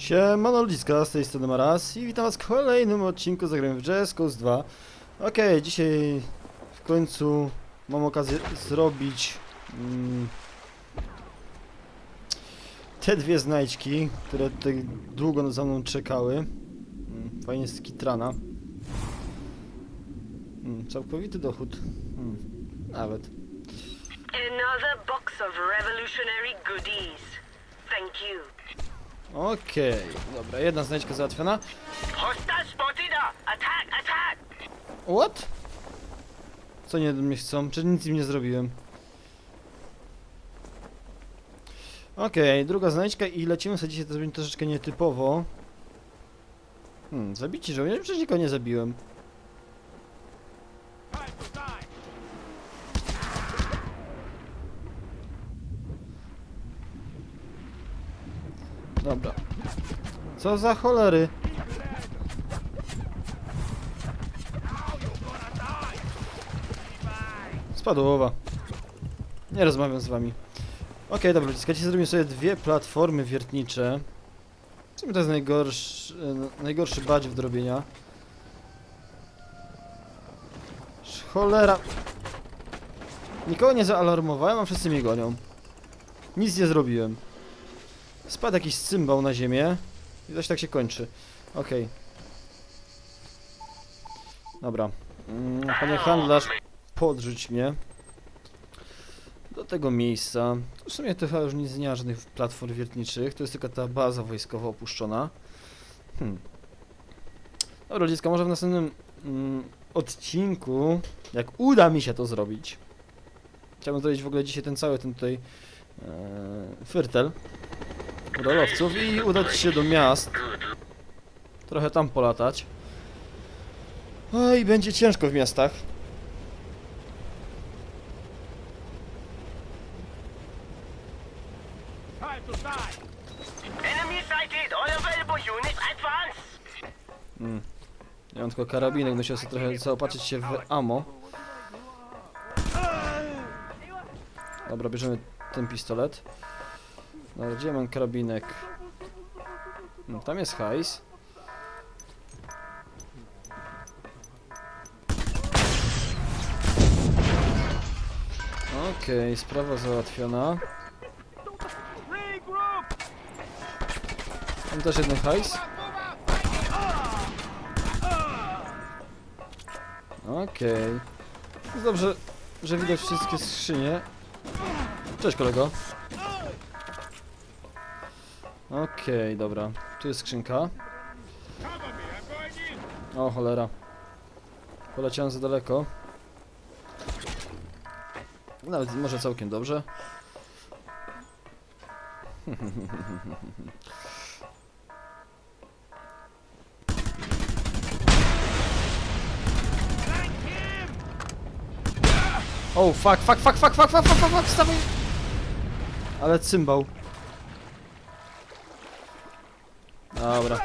Siemano ludziska, z tej strony Maras i witam was w kolejnym odcinku Zagrałem w Jazz Coast 2 Okej, dzisiaj w końcu mam okazję zrobić mm, te dwie znajdźki, które tutaj długo za mną czekały. Mm, Fajnie z Kitrana. Mm, Całkowity dochód. Mm, Nawet. Another box of revolutionary goodies. Thank you. Okej, dobra, jedna znajdźka załatwiona! Attack! Attack! What? Co nie do mnie chcą? Czy nic im nie zrobiłem? Okej, druga znajdźka i lecimy sobie dzisiaj to zrobić troszeczkę nietypowo. Hmm, zabici żołnierze? Przecież nikogo nie zabiłem. Dobra. Co za cholery? Spadłowa. Nie rozmawiam z wami. Okej, dobra, ludziska, dzisiaj zrobimy sobie dwie platformy wiertnicze. W sumie to jest najgorszy, e, najgorszy badź. Sz- Cholera. Nikogo nie zaalarmowałem, a wszyscy mnie gonią. Nic nie zrobiłem. Spadł jakiś cymbał na ziemię i coś tak się kończy. Okej. Dobra. Mm, Panie handlarz, podrzuć mnie do tego miejsca. W sumie to chyba już nic nie ma żadnych platform wiertniczych, to jest tylko ta baza wojskowa opuszczona. Hmm. Dobra, ludziska, może w następnym mm, odcinku, jak uda mi się to zrobić, chciałbym zrobić w ogóle dzisiaj ten cały ten tutaj e, fyrtel rolowców i udać się do miast, trochę tam polatać. Oj, będzie ciężko w miastach. Enemy sighted! All available units advance! Mm. Ja mam tylko karabinek, musiał sobie trochę zaopatrzyć się w ammo. Dobra, bierzemy ten pistolet. Dobra, gdzie mam karabinek? Mm, Tam jest hajs. Okej, sprawa załatwiona. Tam też jeden hajs. Okej. Jest Dobrze, że widać wszystkie skrzynie. Cześć kolego. Okej, dobra. Tu jest skrzynka. O cholera. Poleciałem za daleko. Nawet może całkiem dobrze. O, fuck, fuck, fuck, fuck, fuck, fuck, fuck, fuck, fuck! Ale cymbał. Dobra.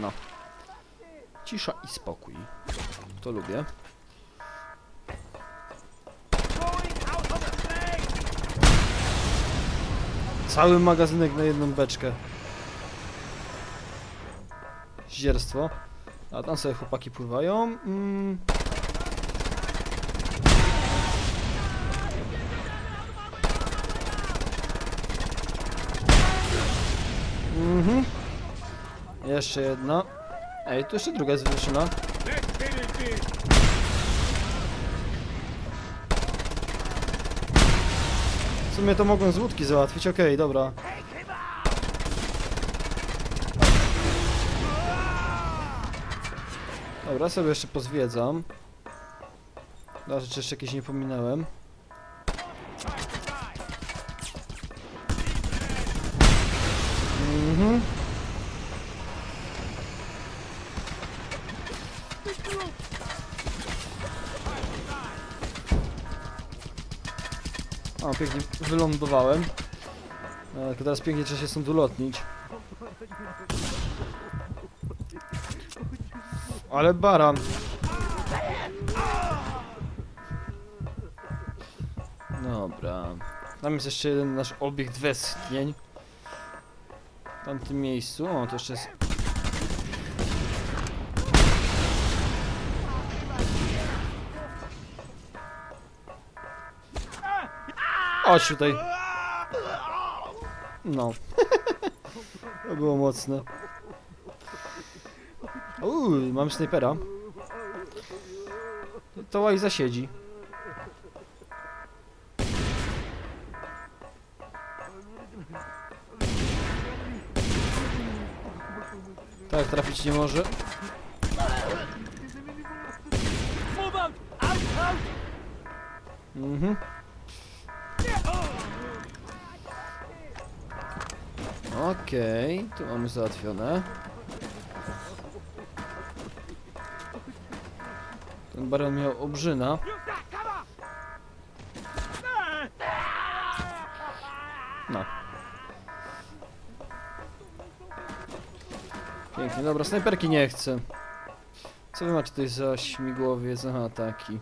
No. Cisza i spokój. To lubię. Cały magazynek na jedną beczkę. Zdzierstwo. A tam sobie chłopaki pływają. Mm. Mhm. Jeszcze jedna. Ej, tu jeszcze druga wywieszona. W sumie to mogłem z łódki załatwić, okej, dobra. Dobra, sobie jeszcze pozwiedzam. Dobra, czy jeszcze jakieś nie pominąłem. O, pięknie wylądowałem. E, Tylko teraz pięknie trzeba się stąd ulotnić. Ale baran. Dobra. Tam jest jeszcze jeden nasz obiekt westchnień. W tamtym miejscu. O, to jeszcze jest... Chodź tutaj. No. to było mocne. Uuu, mam snajpera. To, łaj zasiedzi. Tak, trafić nie może. Mhm. Okej, tu mamy załatwione. Ten baron miał obrzyna. No. Pięknie, dobra, snajperki nie chcę. Co wy macie tutaj za śmigłowiec? Aha, taki.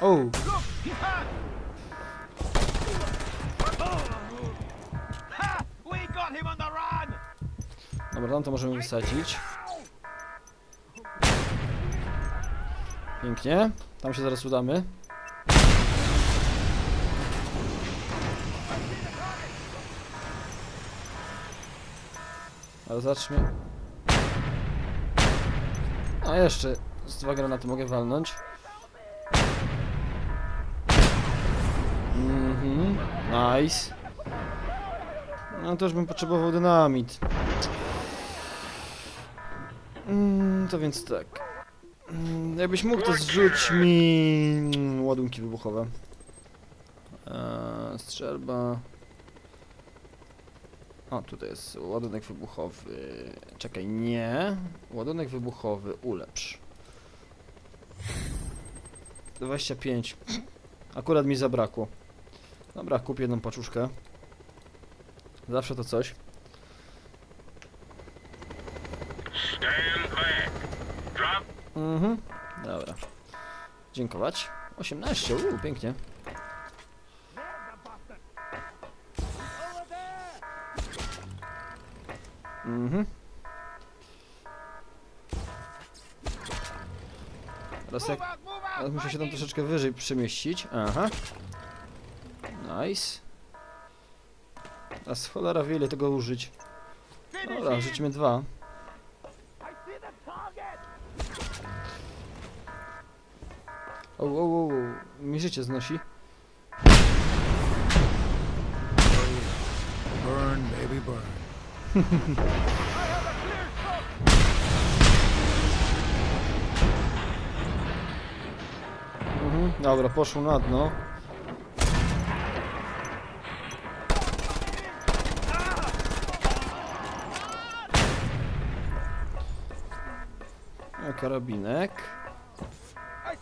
O! We got him on the run! Dobra, tam to możemy wysadzić. Pięknie. Tam się zaraz udamy. Ale zacznijmy. A jeszcze z dwa granaty mogę walnąć. Mhm, nice. No to już bym potrzebował dynamit. Mm, to więc tak. Mm, jakbyś mógł, to zrzuć mi ładunki wybuchowe. Eee, strzelba. O, tutaj jest ładunek wybuchowy. Czekaj, nie. Ładunek wybuchowy, ulepsz. 25. Akurat mi zabrakło. Dobra, kupię jedną paczuszkę. Zawsze to coś. Mhm. Dobra. Dziękować. 18, uuu, pięknie. Mhm. Teraz jak... Muszę się tam troszeczkę wyżej przemieścić. Aha. Nice. Teraz cholera wie ile tego użyć. Dobra, him! rzucimy dwa. O, o, o, o. Mi życie znosi. Burn, baby, burn. Dobra, poszło na dno. A, Karabinek.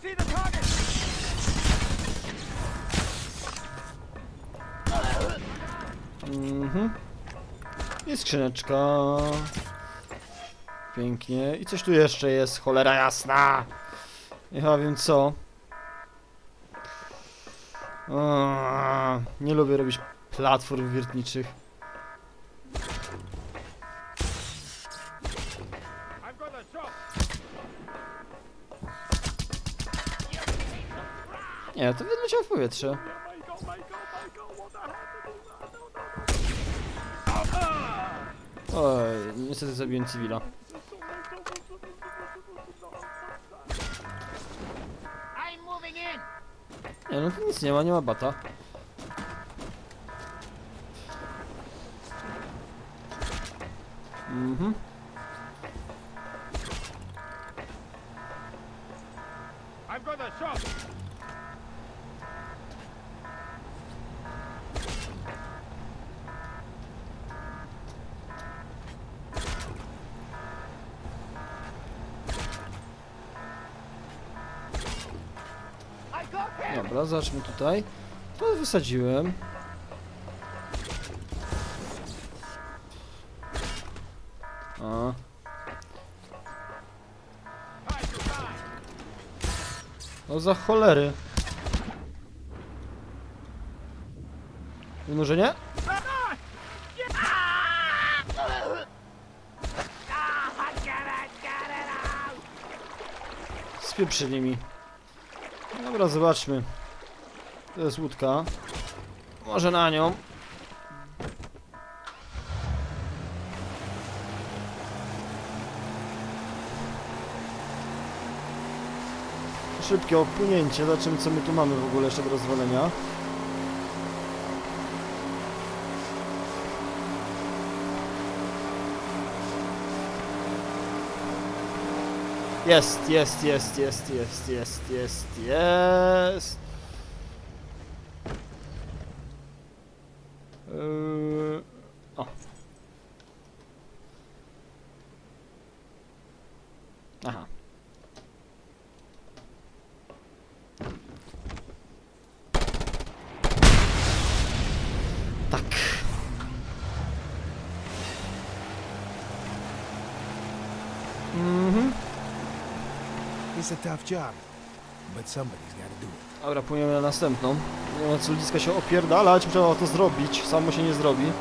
The target! Mhm. I skrzyneczka. Pięknie. I coś tu jeszcze jest, cholera jasna. Chyba wiem co. Nie lubię robić platform wiertniczych. Nie, to wyleciał w powietrze. Oj, niestety zabiłem cywila. Nie, no nic nie ma, nie ma bata. Mhm. I've got a shot! I got him! Dobra, tutaj. To wysadziłem. A! No za cholery. Wynurzenie? Spieprzyli mi. Dobra, zobaczmy. To jest łódka. Może na nią. Szybkie opłynięcie, zobaczymy co my tu mamy w ogóle jeszcze do rozwalenia. Jest, jest, jest, jest, jest, jest, jest, jest. It's a tough job, but somebody's got to do it. Dobra, płyniemy na następną. Nie ma co ludziska się opierdalać, trzeba to zrobić. Samo się nie zrobi.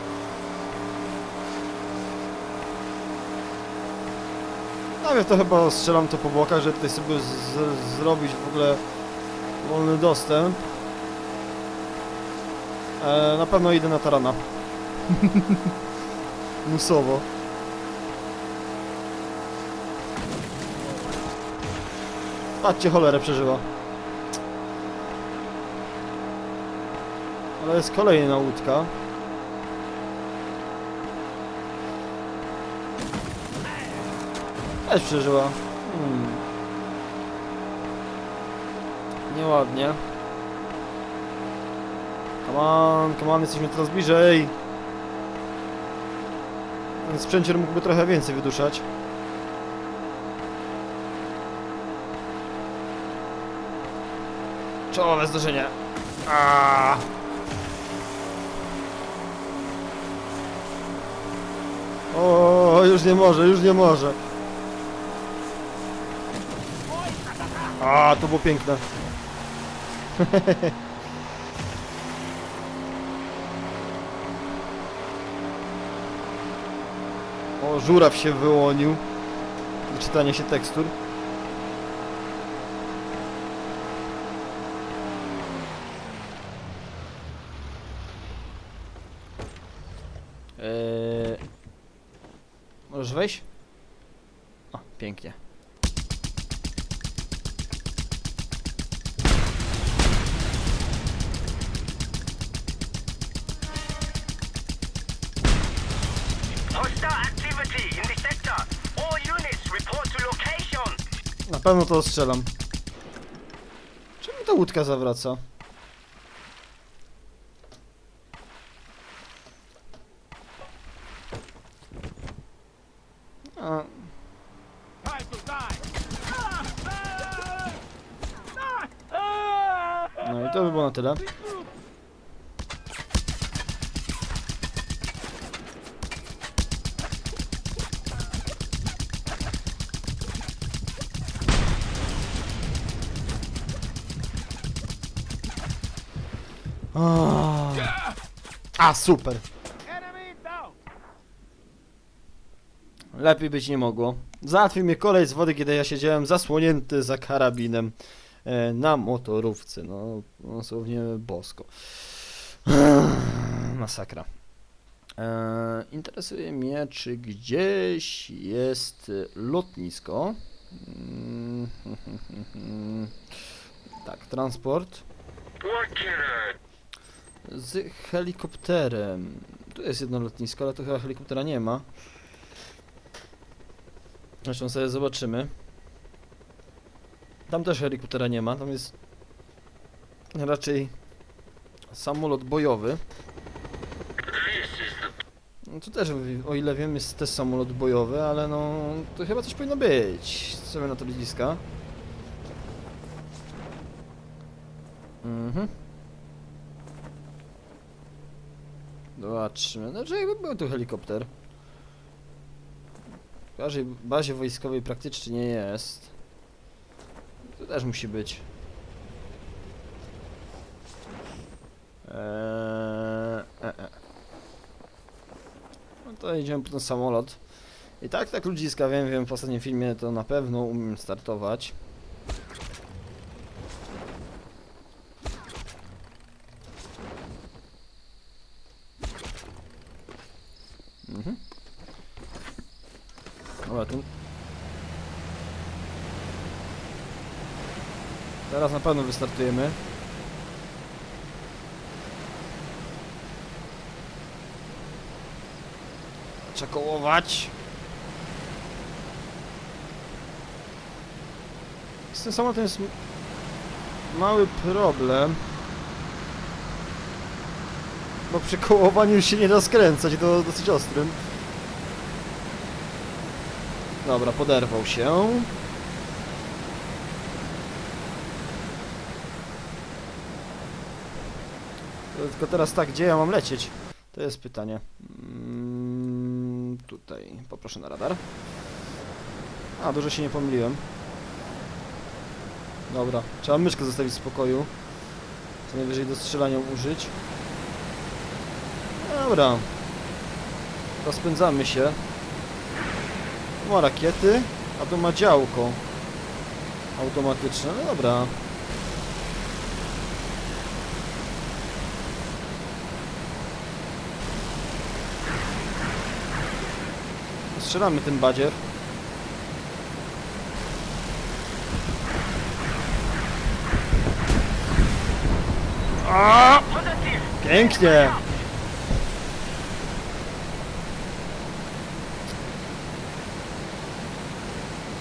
Nawet to chyba strzelam to po bokach, żeby tutaj sobie zrobić w ogóle wolny dostęp. E, na pewno idę na tarana. Musowo. Patrzcie, cholerę przeżyła. Ale jest kolejna łódka. Też przeżyła. Hmm. Nieładnie. Come on, come on, jesteśmy coraz bliżej. Ten sprzęcier mógłby trochę więcej wyduszać. Czołowe zdarzenie. Aaaa. O, już nie może, już nie może. A, to było piękne. o, żuraw się wyłonił. Wyczytanie się tekstur. Wejść? O, pięknie. Na pewno to strzelam. Czemu ta łódka zawraca? A, Time to die. no i to by było na tyle. A, A, super. Lepiej być nie mogło. Załatwił mnie kolej z wody, kiedy ja siedziałem zasłonięty za karabinem na motorówce. No, dosłownie bosko. Masakra. E, interesuje mnie, czy gdzieś jest lotnisko. Tak, transport. Z helikopterem. Tu jest jedno lotnisko, ale tu chyba helikoptera nie ma. Zresztą sobie zobaczymy. Tam też helikoptera nie ma, tam jest raczej samolot bojowy. No to też, o ile wiem, jest też samolot bojowy, ale no to chyba coś powinno być. Co na to ludziska? Mhm. Zobaczmy. Znaczy jakby był tu helikopter. W każdej bazie wojskowej praktycznie nie jest. To też musi być. Eee, e, e. No to idziemy po ten samolot. I tak, tak ludziska, wiem, wiem, w ostatnim filmie to na pewno umiem startować. Teraz na pewno wystartujemy. Trzeba kołować. Z tym samolotem jest mały problem. Bo przy kołowaniu się nie da skręcać, to dosyć ostrym. Dobra, poderwał się. Tylko teraz tak, gdzie ja mam lecieć? To jest pytanie. Mm, tutaj, poproszę na radar. A, dużo się nie pomyliłem. Dobra, trzeba myszkę zostawić w spokoju. Co najwyżej do strzelania użyć. Dobra. Rozpędzamy się. Tu ma rakiety, a tu ma działko. Automatyczne, no dobra. Strzelamy tym badzier. Pięknie!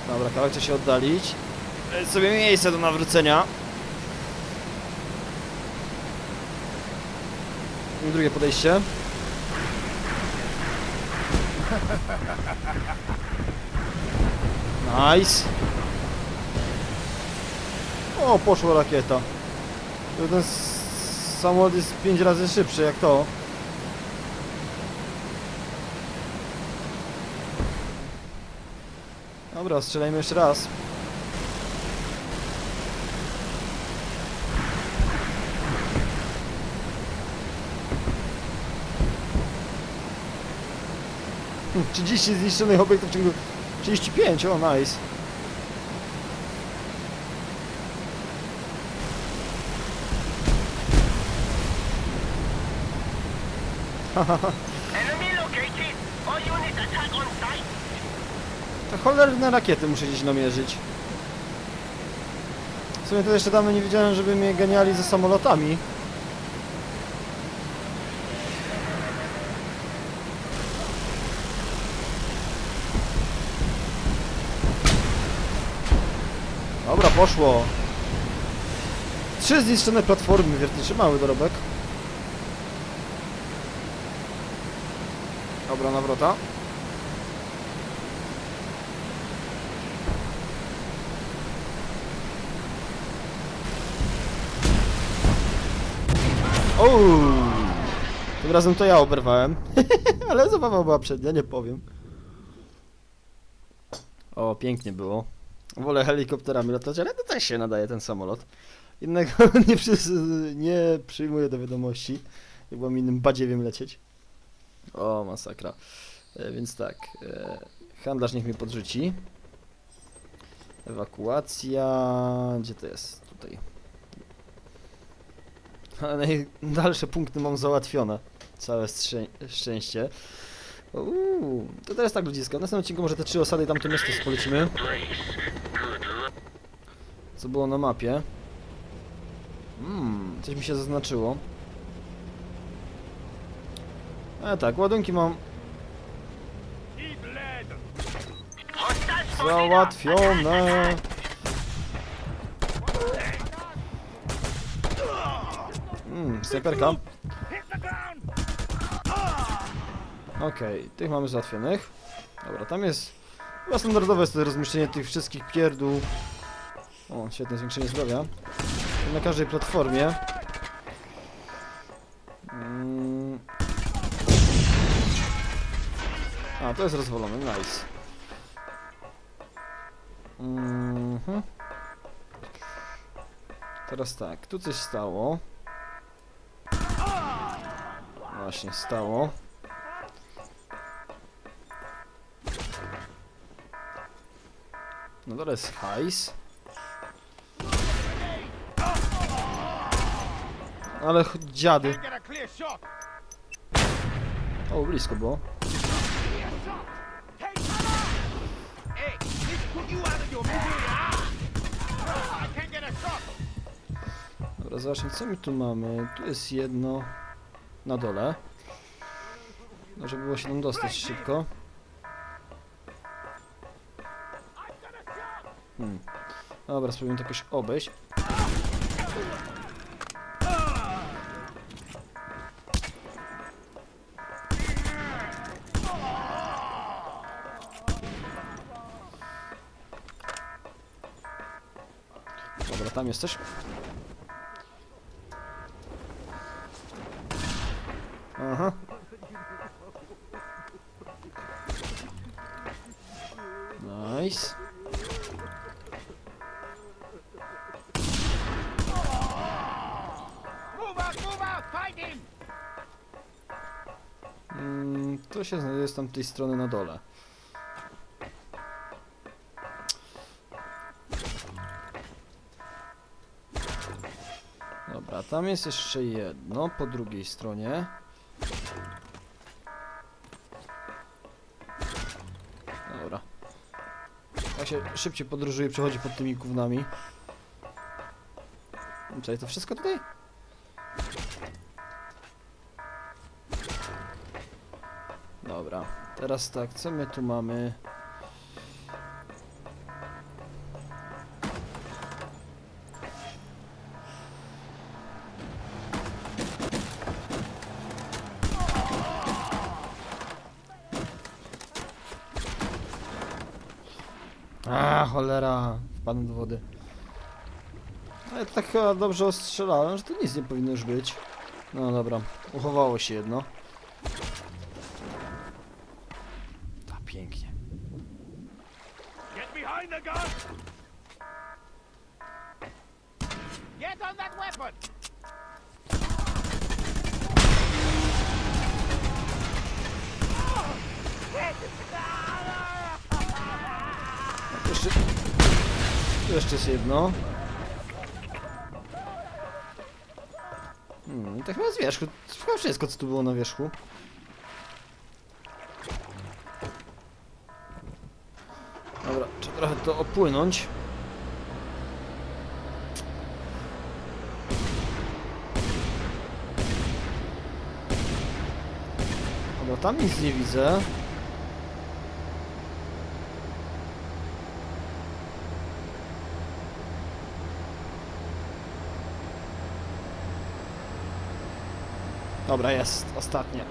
Dobra, kawałek chce się oddalić. Dać sobie miejsce do nawrócenia. I drugie podejście. Nice. O, poszła rakieta. Ten samolot jest 5 razy szybszy jak to. Dobra, strzelajmy jeszcze raz. 30 zniszczonych obiektów w ciągu 35, o nice. On site. To cholerne rakiety muszę gdzieś namierzyć. W sumie to jeszcze dawno nie wiedziałem, żeby mnie ganiali ze samolotami. Dobra, poszło. Trzy zniszczone platformy wiertnicze, mały dorobek. Dobra, nawrota. Ouu! Tym razem to ja oberwałem. Ale zabawa była przednia, nie powiem. O, pięknie było. Wolę helikopterami latać, ale to też się nadaje ten samolot. Innego nie, przy, nie przyjmuję do wiadomości. Nie byłem innym badziewiem lecieć. O, masakra. E, więc tak. E, handlarz niech mnie podrzuci. Ewakuacja. Gdzie to jest? Tutaj. Ale najdalsze punkty mam załatwione. Całe szczęście. Uuu, to teraz tak ludziska. W następnym odcinku może te trzy osady i tamte miasto polecimy. Co było na mapie. Hmm, coś mi się zaznaczyło. E tak, ładunki mam załatwione. Mmm, snajperka. Okej, tych mamy załatwionych. Dobra, tam jest... Chyba standardowe jest to rozmieszczenie tych wszystkich pierdół. O, świetne zwiększenie zdrowia. Na każdej platformie. Mm. A, to jest rozwalone, nice. Mhm. Teraz tak, tu coś stało. właśnie stało. No dole jest hajs. Ale dziady. O, blisko było. Dobra, zobaczmy, co my tu mamy. Tu jest jedno na dole. No, żeby było się tam dostać szybko. Dobra, spróbujmy to jakoś obejść. Dobra, tam jesteś. Aha. Znajduje z tamtej strony na dole. Dobra, tam jest jeszcze jedno po drugiej stronie. Dobra. Tak się szybciej podróżuje, przechodzi pod tymi gównami. Czekaj, to wszystko tutaj? Dobra, teraz tak, co my tu mamy? A, cholera, wpadłem do wody. Ale to tak chyba dobrze ostrzelałem, że tu nic nie powinno już być. No dobra, uchowało się jedno. Behind the gun. Get on that weapon. Jeszcze, jeszcze jest jedno. Hmm, to chyba z wierzchu. Chyba wszystko, co tu było na wierzchu. Trochę to opłynąć. Dobra, tam nic nie widzę. Dobra, jest. Ostatnie.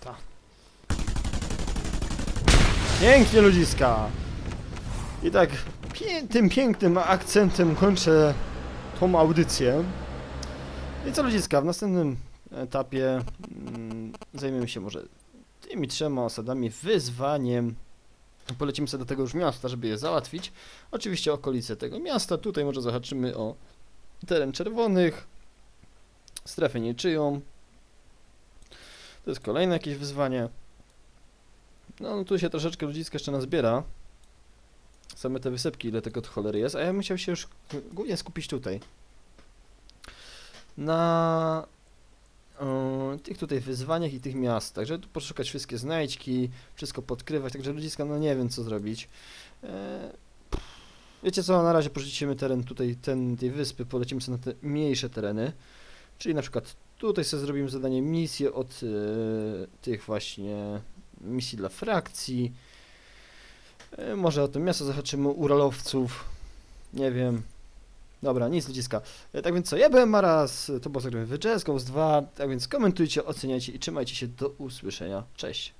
Ta. Pięknie ludziska! I tak pie tym pięknym akcentem kończę tą audycję. I co ludziska, w następnym etapie mm, zajmiemy się może tymi trzema osadami, wyzwaniem. Polecimy sobie do tego już miasta, żeby je załatwić. Oczywiście okolice tego miasta. Tutaj może zahaczymy o teren czerwonych, strefę niczyją. To jest kolejne jakieś wyzwanie. No, no tu się troszeczkę ludziska jeszcze nazbiera. Same te wysepki, ile tego cholery jest. A ja bym chciał się już głównie skupić tutaj. Na tych tutaj wyzwaniach i tych miastach, żeby tu poszukać wszystkie znajdźki, wszystko podkrywać, także ludziska, no nie wiem co zrobić. E, Wiecie co, na razie porzucimy teren tutaj, ten, tej wyspy, polecimy sobie na te mniejsze tereny, czyli na przykład tutaj sobie zrobimy zadanie misję od e, tych właśnie misji dla frakcji, e, może o to miasto zahaczymy uralowców, nie wiem. Dobra, nic ludziska. E, Tak więc co, ja byłem Maras, to było zagranie w Jazz Ghost 2, tak więc komentujcie, oceniajcie i trzymajcie się do usłyszenia. Cześć.